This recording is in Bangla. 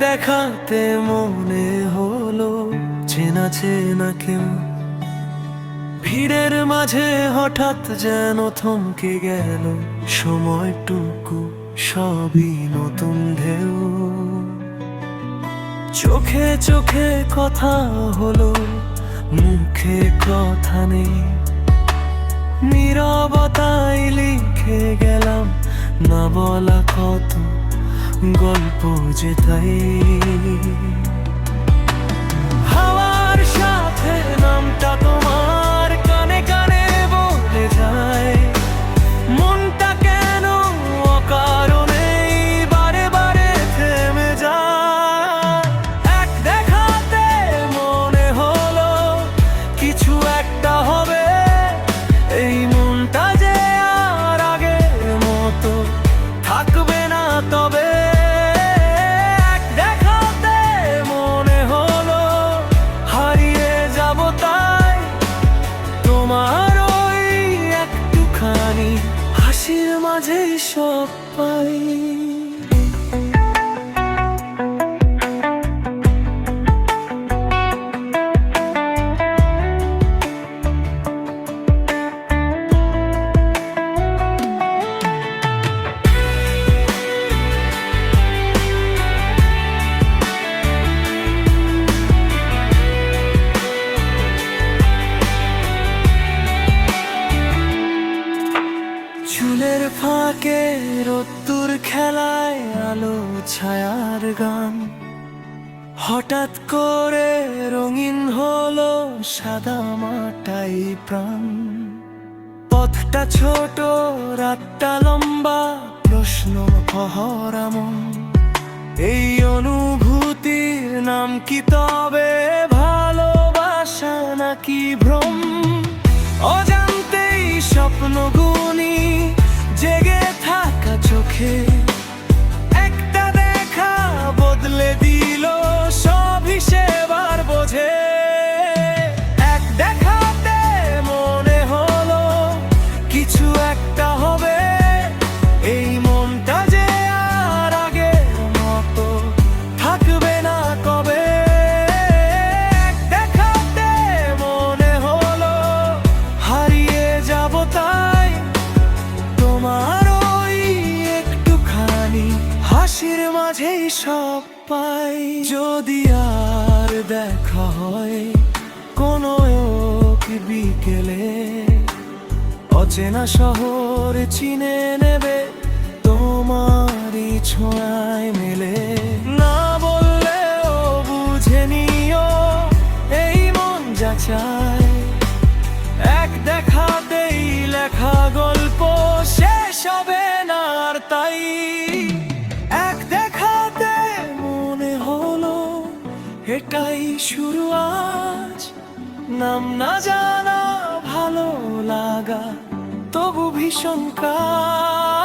দেখাতে মনে হলো, চেনা চেনা কেউ। ভিড়ের মাঝে হঠাৎ যেন থমকে গেল, সময়টুকু সবই নতুন ঢেউ। চোখে চোখে কথা হলো, মুখে কথা নেই। নীরবতায় লিখে গেলাম, না বলা কত গল্প যে তাই সব পাই রোদ্দুর খেলায় আলো, ছায়ার গান। হঠাৎ করে রঙিন হলো সাদা মাটাই প্রাণ। পথটা ছোট, রাতটা লম্বা, প্রশ্ন পহরামন এই অনুভূতির নাম কি তবে ভালোবাসা নাকি ভ্রম? অজান্তেই স্বপ্নগুনি সব পাই। যদি আর দেখা হয় কোনো বিকেলে, অচেনা শহর চিনে নেবে তোমারই ছোঁয়ায় মেলে। না বললেও বুঝে নিও, এই মন যা চায়। এটাই শুরু আজ। নাম না জানা ভালো লাগা তবু ভীষণ কাজ।